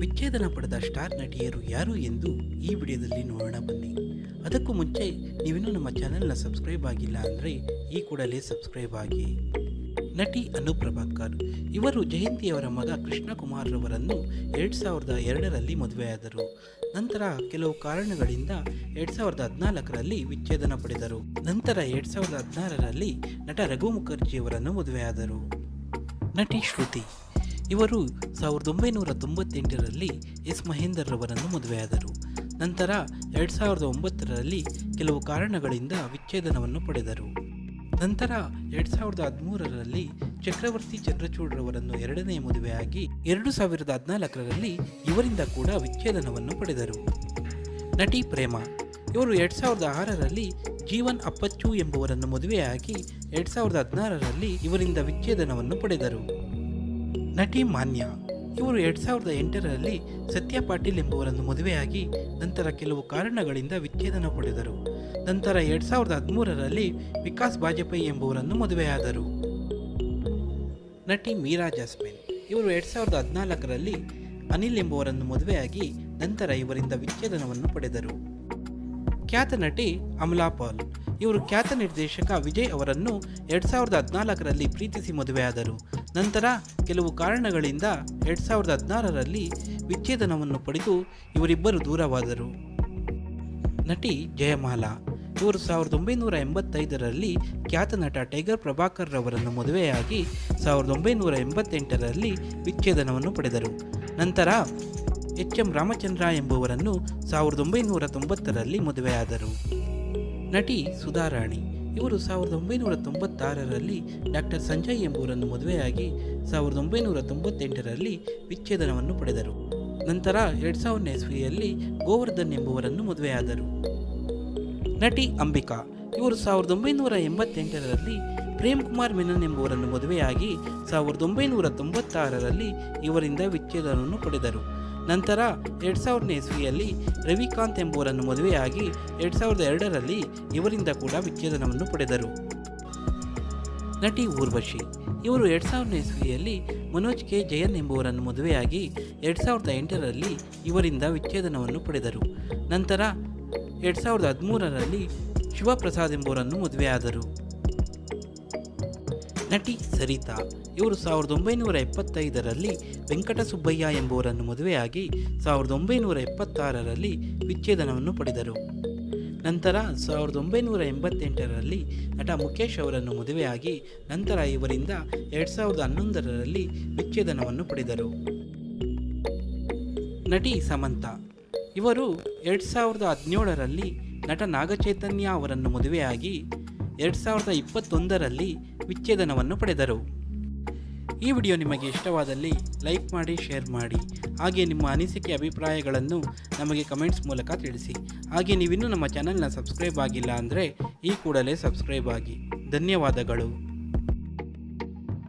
ವಿಚ್ಛೇದನ ಪಡೆದ ಸ್ಟಾರ್ ನಟಿಯರು ಯಾರು ಎಂದು ಈ ವಿಡಿಯೋದಲ್ಲಿ ನೋಡೋಣ ಬನ್ನಿ. ಅದಕ್ಕೂ ಮುಂಚೆ ನೀವಿನ್ನೂ ನಮ್ಮ ಚಾನೆಲ್ನ ಸಬ್ಸ್ಕ್ರೈಬ್ ಆಗಿಲ್ಲ ಅಂದರೆ ಈ ಕೂಡಲೇ ಸಬ್ಸ್ಕ್ರೈಬ್ ಆಗಿ. ನಟಿ ಅನುಪ್ರಭಾಕರ್ ಇವರು ಜಯಂತಿಯವರ ಮಗ ಕೃಷ್ಣಕುಮಾರ್ ರವರನ್ನು ಎರಡು ಸಾವಿರದ ಎರಡರಲ್ಲಿ ಮದುವೆಯಾದರು. ನಂತರ ಕೆಲವು ಕಾರಣಗಳಿಂದ ಎರಡು ಸಾವಿರದ ಹದಿನಾಲ್ಕರಲ್ಲಿ ವಿಚ್ಛೇದನ ಪಡೆದರು. ನಂತರ ಎರಡು ಸಾವಿರದ ಹದಿನಾರರಲ್ಲಿ ನಟ ರಘು ಮುಖರ್ಜಿಯವರನ್ನು ಮದುವೆಯಾದರು. ನಟಿ ಶ್ರುತಿ. ಇವರು ಸಾವಿರದ ಒಂಬೈನೂರ ತೊಂಬತ್ತೆಂಟರಲ್ಲಿ ಎಸ್ ಮಹೇಂದರ್ ರವರನ್ನು ಮದುವೆಯಾದರು. ನಂತರ ಎರಡು ಸಾವಿರದ ಒಂಬತ್ತರಲ್ಲಿ ಕೆಲವು ಕಾರಣಗಳಿಂದ ವಿಚ್ಛೇದನವನ್ನು ಪಡೆದರು. ನಂತರ ಎರಡು ಸಾವಿರದ ಹದಿಮೂರರಲ್ಲಿ ಚಕ್ರವರ್ತಿ ಚಂದ್ರಚೂಡ್ರವರನ್ನು ಎರಡನೇ ಮದುವೆಯಾಗಿ ಎರಡು ಸಾವಿರದ ಹದಿನಾಲ್ಕರಲ್ಲಿ ಇವರಿಂದ ಕೂಡ ವಿಚ್ಛೇದನವನ್ನು ಪಡೆದರು. ನಟಿ ಪ್ರೇಮ, ಇವರು ಎರಡು ಸಾವಿರದ ಆರರಲ್ಲಿ ಜೀವನ್ ಅಪ್ಪಚ್ಚು ಎಂಬುವರನ್ನು ಮದುವೆಯಾಗಿ ಎರಡು ಸಾವಿರದ ಹದಿನಾರರಲ್ಲಿ ಇವರಿಂದ ವಿಚ್ಛೇದನವನ್ನು ಪಡೆದರು. ನಟಿ ಮಾನ್ಯ. ಇವರು ಎರಡು ಸಾವಿರದ ಎಂಟರಲ್ಲಿ ಸತ್ಯ ಪಾಟೀಲ್ ಎಂಬುವರನ್ನು ಮದುವೆಯಾಗಿ ನಂತರ ಕೆಲವು ಕಾರಣಗಳಿಂದ ವಿಚ್ಛೇದನ ಪಡೆದರು. ನಂತರ ಎರಡು ಸಾವಿರದ ಹದಿಮೂರರಲ್ಲಿ ವಿಕಾಸ್ ಬಾಜಪೇಯಿ ಎಂಬುವರನ್ನು ಮದುವೆಯಾದರು. ನಟಿ ಮೀರಾ ಜಾಸ್ಮಿನ್. ಇವರು ಎರಡು ಸಾವಿರದ ಹದಿನಾಲ್ಕರಲ್ಲಿ ಅನಿಲ್ ಎಂಬುವರನ್ನು ಮದುವೆಯಾಗಿ ನಂತರ ಇವರಿಂದ ವಿಚ್ಛೇದನವನ್ನು ಪಡೆದರು. ಖ್ಯಾತ ನಟಿ ಅಮಲಾ ಪಾಲ್. ಇವರು ಖ್ಯಾತ ನಿರ್ದೇಶಕ ವಿಜಯ್ ಅವರನ್ನು ಎರಡು ಸಾವಿರದ ಹದಿನಾಲ್ಕರಲ್ಲಿ ಪ್ರೀತಿಸಿ ಮದುವೆಯಾದರು. ನಂತರ ಕೆಲವು ಕಾರಣಗಳಿಂದ ಎರಡು ಸಾವಿರದ ಹದಿನಾರರಲ್ಲಿ ವಿಚ್ಛೇದನವನ್ನು ಪಡೆದು ಇವರಿಬ್ಬರು ದೂರವಾದರು. ನಟಿ ಜಯಮಾಲಾ ಇವರು ಸಾವಿರದ ಒಂಬೈನೂರ ಎಂಬತ್ತೈದರಲ್ಲಿ ಖ್ಯಾತ ನಟ ಟೈಗರ್ ಪ್ರಭಾಕರ್ ರವರನ್ನು ಮದುವೆಯಾಗಿ ಸಾವಿರದ ಒಂಬೈನೂರ ಎಂಬತ್ತೆಂಟರಲ್ಲಿ ವಿಚ್ಛೇದನವನ್ನು ಪಡೆದರು. ನಂತರ ಎಚ್ ಎಂ ರಾಮಚಂದ್ರ ಎಂಬುವರನ್ನು ಸಾವಿರದ ಒಂಬೈನೂರ ತೊಂಬತ್ತರಲ್ಲಿ ಮದುವೆಯಾದರು. ನಟಿ ಸುಧಾರಾಣಿ ಇವರು ಸಾವಿರದ ಒಂಬೈನೂರ ತೊಂಬತ್ತಾರರಲ್ಲಿ ಡಾಕ್ಟರ್ ಸಂಜಯ್ ಎಂಬುವರನ್ನು ಮದುವೆಯಾಗಿ ಸಾವಿರದ ಒಂಬೈನೂರ ತೊಂಬತ್ತೆಂಟರಲ್ಲಿ ವಿಚ್ಛೇದನವನ್ನು ಪಡೆದರು. ನಂತರ ಎರಡು ಸಾವಿರದ ಇಸ್ವಿಯಲ್ಲಿ ಗೋವರ್ಧನ್ ಎಂಬುವರನ್ನು ಮದುವೆಯಾದರು. ನಟಿ ಅಂಬಿಕಾ. ಇವರು ಸಾವಿರದ ಒಂಬೈನೂರ ಎಂಬತ್ತೆಂಟರಲ್ಲಿ ಪ್ರೇಮ್ ಕುಮಾರ್ ಮೆನನ್ ಎಂಬುವರನ್ನು ಮದುವೆಯಾಗಿ ಸಾವಿರದ ಒಂಬೈನೂರ ತೊಂಬತ್ತಾರರಲ್ಲಿ ಇವರಿಂದ ವಿಚ್ಛೇದನವನ್ನು ಪಡೆದರು. ನಂತರ ಎರಡು ಸಾವಿರನೇ ಇಸ್ವಿಯಲ್ಲಿ ರವಿಕಾಂತ್ ಎಂಬುವರನ್ನು ಮದುವೆಯಾಗಿ ಎರಡು ಸಾವಿರದ ಎರಡರಲ್ಲಿ ಇವರಿಂದ ಕೂಡ ವಿಚ್ಛೇದನವನ್ನು ಪಡೆದರು. ನಟಿ ಊರ್ವಶಿ, ಇವರು ಎರಡು ಸಾವಿರನೇ ಇಸ್ವಿಯಲ್ಲಿ ಮನೋಜ್ ಕೆ. ಜಯನ್ ಎಂಬುವರನ್ನು ಮದುವೆಯಾಗಿ ಎರಡು ಸಾವಿರದ ಎಂಟರಲ್ಲಿ ಇವರಿಂದ ವಿಚ್ಛೇದನವನ್ನು ಪಡೆದರು. ನಂತರ ಎರಡು ಸಾವಿರದ ಹದಿಮೂರರಲ್ಲಿ ಶಿವಪ್ರಸಾದ್ ಎಂಬುವರನ್ನು ಮದುವೆಯಾದರು. ನಟಿ ಸರಿತಾ. ಇವರು ಸಾವಿರದ ಒಂಬೈನೂರ ಎಪ್ಪತ್ತೈದರಲ್ಲಿ ವೆಂಕಟಸುಬ್ಬಯ್ಯ ಎಂಬುವರನ್ನು ಮದುವೆಯಾಗಿ ಸಾವಿರದ ಒಂಬೈನೂರ ಎಪ್ಪತ್ತಾರರಲ್ಲಿ ವಿಚ್ಛೇದನವನ್ನು ಪಡೆದರು. ನಂತರ ಸಾವಿರದ ಒಂಬೈನೂರ ಎಂಬತ್ತೆಂಟರಲ್ಲಿ ನಟ ಮುಖೇಶ್ ಅವರನ್ನು ಮದುವೆಯಾಗಿ ನಂತರ ಇವರಿಂದ ಎರಡು ಸಾವಿರದ ಹನ್ನೊಂದರಲ್ಲಿ ವಿಚ್ಛೇದನವನ್ನು ಪಡೆದರು. ನಟಿ ಸಮಂತ. ಇವರು ಎರಡು ಸಾವಿರದ ಹದಿನೇಳರಲ್ಲಿ ನಟ ನಾಗಚೈತನ್ಯ ಅವರನ್ನು ಮದುವೆಯಾಗಿ ಎರಡು ಸಾವಿರದ ಇಪ್ಪತ್ತೊಂದರಲ್ಲಿ ವಿಚ್ಛೇದನವನ್ನು ಪಡೆದರು. ಈ ವಿಡಿಯೋ ನಿಮಗೆ ಇಷ್ಟವಾದಲ್ಲಿ ಲೈಕ್ ಮಾಡಿ, ಶೇರ್ ಮಾಡಿ. ಹಾಗೆ ನಿಮ್ಮ ಅನಿಸಿಕೆ, ಅಭಿಪ್ರಾಯಗಳನ್ನು ನಮಗೆ ಕಮೆಂಟ್ಸ್ ಮೂಲಕ ತಿಳಿಸಿ. ಹಾಗೆ ನೀವಿನ್ನೂ ನಮ್ಮ ಚಾನಲ್ನ ಸಬ್ಸ್ಕ್ರೈಬ್ ಆಗಿಲ್ಲ ಅಂದರೆ ಈ ಕೂಡಲೇ ಸಬ್ಸ್ಕ್ರೈಬ್ ಆಗಿ. ಧನ್ಯವಾದಗಳು.